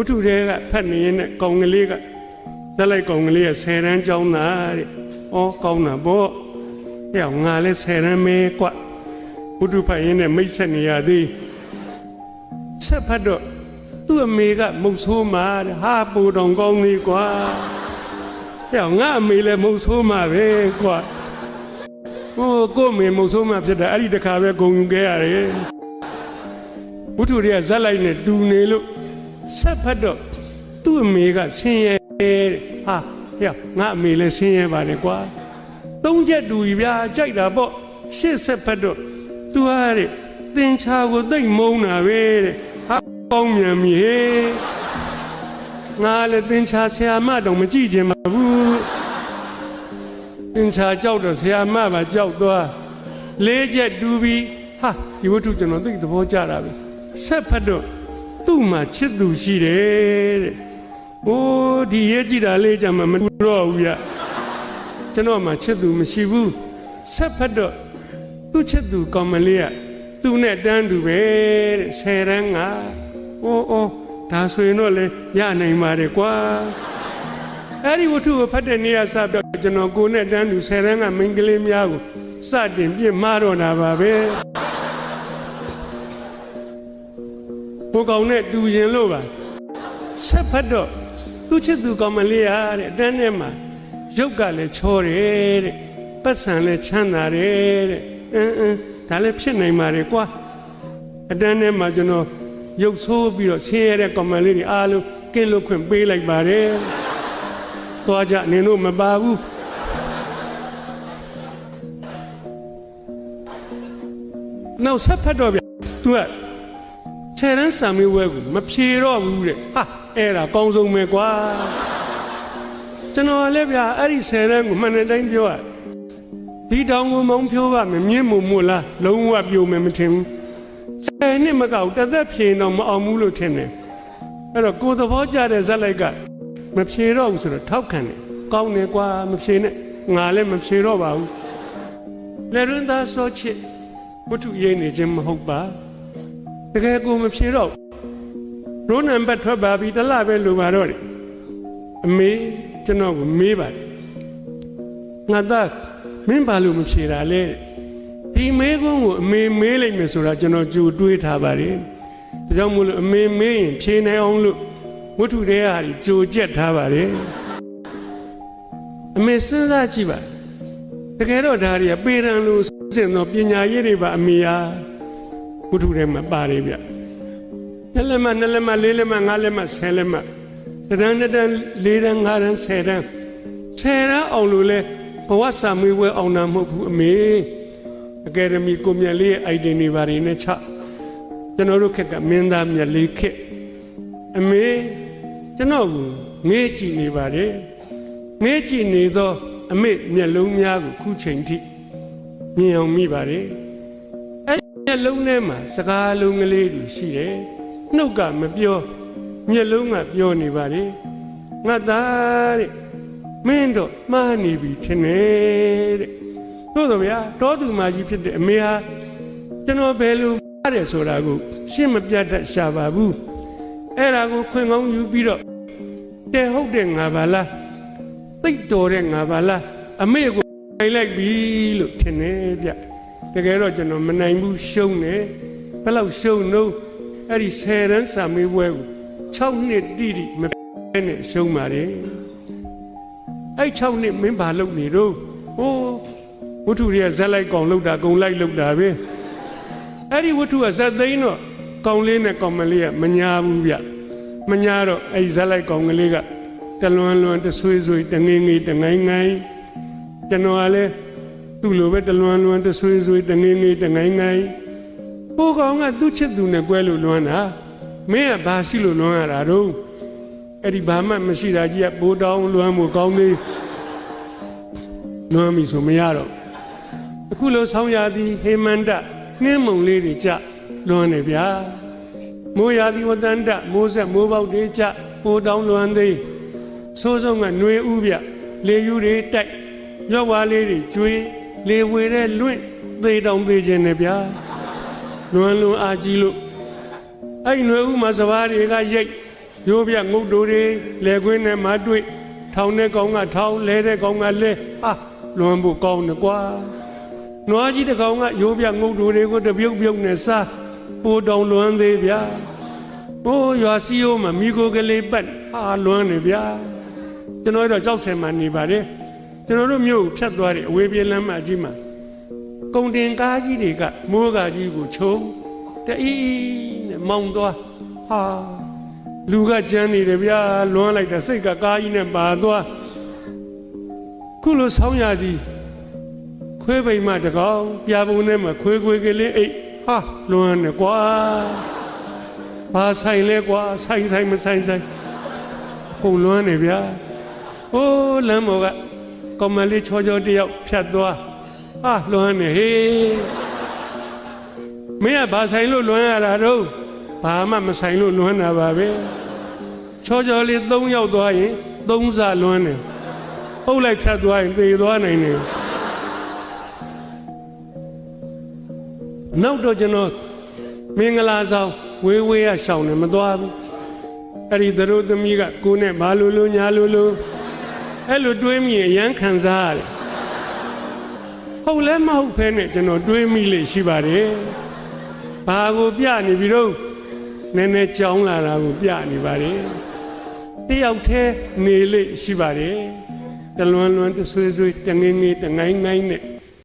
ဝတ္ထုတွေကဖတ်နေရင်နဲ့ကောင်းကလေးကဇက်လိုက်ကောင်းကလေးက10ရန်ကျောင်းသားတဲ့။အော်ကောင်းတာပေါ့။ဟဲ့ငါလည်း10ရန်မဲကွဝတ္ထုဖတ်ရင်နဲ့မိတ်ဆက်နေရသေး။ဆက်ဖတ်တော့သူ့အမေကမုတ်ဆိုးမှာတဲ့ဟာပူတော်ကောင်းလေးကွာ။ဟဲ့ငါအမေလည်းမုတ်ဆိုးမှာပဲကွာ။ဟိုကို့အမေမုတ်ဆိုးမှာဖြစ်တာအဲ့ဒီတခါပဲဂုံယူခဲ့ရတယ်။ဝတ္ထုတွေကဇက်လိုက်နဲ့တူနေလို့ ဆက်ဖတ်တော့သူ့အမေကဆင်းရဲတဲ့ဟာဟဲ့ငါအမေလည်းဆင်းရဲပါတယ်ကွာသုံးချက်တူပြီဗျာကြိုက်တာပေါ့ရှစ်ဆက်ဖတ်တော့သူဟာတဲ့သင်္ချာကိုသိမ့်မုန်းတာပဲတဲ့ဟာကောင်းမြန်ပြီဟေးငါလည်းသင်္ချာဆရာမတော့မကြည့်ချင်ပါဘူးသင်္ချာကြောက်တော့ဆရာမပါကြောက်သွားလေးချက်တူပြီဟာဒီဝတ္ထုကျွန်တော်သိသဘောကျတာပဲဆက်ဖတ်တော့ သူ့မှာချစ်သူရှိတယ်တဲ့။အိုးဒီရဲ့ကြည့်တာလေးကြမှာမတူတော့ဘူးဗျ။ကျွန်တော်မှချစ်သူမရှိဘူး။ဆက်ဖက်တော့သူ့ချစ်သူကောင်မလေးကသူ့နဲ့တန်းတူပဲတဲ့ဆယ်ရန်က။အိုးအိုးဒါဆိုရင်တော့လေရနိုင်ပါတယ်ကွာ။အဲ့ဒီဝတ္ထုကိုဖတ်တဲ့နေရာစတော့ကျွန်တော်ကိုနဲ့တန်းတူဆယ်ရန်ကမိန်းကလေးများကိုစတင်ပြစ်မှားတော့တာပါပဲ။ ကိုကောင်နဲ့တူရင်လို့ပါဆက်ဖတ်တော့သူ့ချစ်သူကောင်မလေးရတဲ့အတန်းထဲမှာရုပ်ကလည်းချောတယ်တဲ့ပတ်စံလည်းချမ်းသာတယ်တဲ့အင်းအင်းဒါလည်းဖြစ်နိုင်ပါတယ်ကွာအတန်းထဲမှာကျွန်တော်ရုပ်ဆိုးပြီးတော့ဆင်းရဲတဲ့ကောင်မလေးတွေအားလုံးကင်းလွတ်ခွင့်ပေးလိုက်ပါတယ်သွားကြနင်တို့မပါဘူးနောက်ဆက်ဖတ်တော့ဗျ तू က ဆယ်ရန်စာမေးပွဲကိုမဖြေတော့ဘူးတဲ့ဟာအဲ့ဒါကောင်းဆုံးပဲကွာကျွန်တော်လည်းဗျာအဲ့ဒီဆယ်ရန်ကိုမှန်တဲ့တိုင်းပြောရဒီတောင်ကိုမောင်းဖြိုးပါမယ်မြင့်မို့မို့လားလုံးဝပြိုမယ်မထင်ဘူးဆယ်နှစ်မကောက်တစ်သက်ဖြေတော့မအောင်ဘူးလို့ထင်တယ်အဲ့တော့ကိုယ်သဘောကျတဲ့ဇက်လိုက်ကမဖြေတော့ဘူးဆိုတော့ထောက်ခံတယ်ကောင်းတယ်ကွာမဖြေနဲ့ငါလည်းမဖြေတော့ပါဘူးလေရွန်းသားစောချစ်ဝတ္ထုရေးနေခြင်းမဟုတ်ပါ တကယ်ကိုမဖြေတော့ရိုးနံပါတ်ထွက်ပါပြီတလပဲလိုပါတော့တယ်အမေကျွန်တော်ကိုမေးပါတယ်ငါသားမင်းဘာလို့မဖြေတာလဲဒီမေးခွန်းကိုအမေမေးလိုက်မယ်ဆိုတာကျွန်တော်ကြိုတွေးထားပါတယ်ဒါကြောင့်မို့လို့အမေမေးရင်ဖြေနိုင်အောင်လို့ဝတ္ထုတွေဟာဒီကြိုကြက်ထားပါတယ်အမေစဉ်းစားကြည့်ပါတကယ်တော့ဒါတွေကပေရန်လို့စင်တော့ပညာရေးတွေပါအမေဟာ ဝတ္ထုထဲမှာပါတယ်ဗျနှစ်လက်မှနှစ်လက်မှလေးလက်မှငါးလက်မှဆယ်လက်မှတစ်တန်းတစ်တန်းလေးတန်းငါးတန်းဆယ်တန်းဆယ်တန်းအောင်လို့လဲဘဝစာမေးပွဲအောင်တာမဟုတ်ဘူးအမေအကယ်ဒမီကိုမြတ်လေးရဲ့ item တွေပါနေနဲ့ချကျွန်တော်တို့ခက်ကမင်းသားမြတ်လေးခက်အမေကျွန်တော်ကိုငေးကြည့်နေပါတယ်ငေးကြည့်နေသော အမေမျက်လုံးများကိုခုချိန်ထိမြင်အောင်မိပါတယ် မျက်လုံးထဲမှာစကားလုံးကလေးတွေရှိတယ်။နှုတ်ကမပြောမျက်လုံးကပြောနေပါလေ။ငါသားတဲ့မင်းတော့မှားနေပြီထင်တယ်တဲ့။သို့တော်ဗျာတောသူမကြီးဖြစ်တဲ့အမေဟာကျွန်တော်ဘယ်လိုမှားတယ်ဆိုတာကိုရှင်းမပြတ်တတ်ရှာပါဘူး။အဲ့ဒါကိုခွင်ကောင်းယူပြီးတော့တဲ့ဟုတ်တဲ့ငါပါလား။သိတ်တော်တဲ့ငါပါလား။အမေကိုနိုင်လိုက်ပြီလို့ထင်တယ်ဗျ။ တကယ်တော့ကျွန်တော်မနိုင်ဘူးရှုံးတယ်ဘယ်လောက်ရှုံးလို့အဲ့ဒီ10ရန်စာမေးပွဲကို6နှစ်တိတိမပဲနဲ့ရှုံးပါတယ်အဲ့6နှစ်မင်းဘာလုပ်နေတော့ဟိုးဝတ္ထုတွေကဇက်လိုက်ကောင်လောက်တာကုံလိုက်လောက်တာပဲအဲ့ဒီဝတ္ထုကဇက်သိန်းတော့ကောင်လေးနဲ့ကောင်မလေးကမညာဘူးဗျမညာတော့အဲ့ဒီဇက်လိုက်ကောင်ကလေးကတလွန်လွန်တဆွေးဆွေးတငင်းငင်းတငိုင်းငိုင်းကျွန်တော်ကလည်း သူ့လိုပဲတလွန်လွန်တဆွေးဆွေးတငင်းငင်းတငိုင်းငိုင်းပိုးကောင်ကသူ့ချစ်သူနဲ့ကွဲလို့လွမ်းတာမင်းကဘာရှိလို့လွမ်းရတာတော့အဲ့ဒီဘာမှမရှိတာကြီးကပိုးတောင်းလွမ်းမှုကောင်းသေးလွမ်းပြီဆိုမရတော့အခုလိုဆောင်းရာသီဟေမန္တနှင်းမုံလေးတွေကြလွမ်းနေဗျာမိုးရာသီဝတ္တန္တမိုးဆက်မိုးပေါက်တွေကြပိုးတောင်းလွမ်းသေးဆိုးဆုံးကຫນွေဥပြလေယူတွေတိုက်ရော့ဝါလေးတွေကျွေး လေဝေတဲ့လွင့်သေးတောင်သေးခြင်းနဲ့ဗျာလွမ်းလွန်အာကြီးလို့အဲ့ຫນွေဥမှာစဘာတွေကရိတ်ရိုးပြငုတ်တိုတွေလေခွင်းနဲ့မတွေ့ထောင်တဲ့ကောင်ကထောင်လဲတဲ့ကောင်ကလဲဟာလွန်ဖို့ကောင်းတယ်ကွာနွားကြီးတစ်ကောင်ကရိုးပြငုတ်တိုတွေကိုတပြုတ်ပြုတ်နဲ့စားပိုတောင်လွန်သေးဗျာဘိုးရွာစီယိုမှာမိကိုကလေးပတ်ဟာလွန်နေဗျာကျွန်တော်တို့ကြောက်ဆယ်မှနေပါတယ် ကျွန်တော်တို့မြို့ကိုဖြတ်သွားတယ်အဝေးပြေးလမ်းမကြီးမှာကုံတင်ကားကြီးတွေကမိုးကားကြီးကိုခြုံတအီးနဲ့မောင်းသွားဟာလူကကြမ်းနေတယ်ဗျာလွမ်းလိုက်တာစိတ်ကကားကြီးနဲ့ပါသွားခုလိုဆောင်းရသည်ခွေးပိမ်မတကောင်ပြာပုံထဲမှာခွေးခွေးကလေးအိတ်ဟာလွမ်းနေကွာဘာဆိုင်လဲကွာဆိုင်ဆိုင်မဆိုင်ဆိုင်ကုန်လွမ်းနေဗျာအိုးလမ်းမော်က ကောင်မလေးချောချောတယောက်ဖြတ်သွားဟာလွမ်းနေဟေးမင်းကဘာဆိုင်လို့လွမ်းရတာတော့ဘာမှမဆိုင်လို့လွမ်းတာပါပဲချောချောလေး၃ယောက်သွားရင်၃စလွမ်းနေပုတ်လိုက်ဖြတ်သွားရင်သေသွားနိုင်တယ်နောက်တော့ကျွန်တော်မင်္ဂလာဆောင်ဝေးဝေးရရှောင်းနေမသွားဘူးအဲ့ဒီသတို့သမီးကကိုနဲ့ဘာလို့လို့ညာလို့လို့ အဲ့လိုတွေးမိရင်အရန်ခံစားရတယ်ဟုတ်လဲမဟုတ်ဖဲနဲ့ကျွန်တော်တွေးမိလေရှိပါတယ်။ဘာကိုပြနေပြီတော့နည်းနည်းကြောင်းလာတာကိုပြနေပါတယ်။တယောက်တည်းနေလေရှိပါတယ်။တလွန်လွန်တဆွေးဆွေးတငင်းငင်းတငိုင်းငိုင်းနဲ့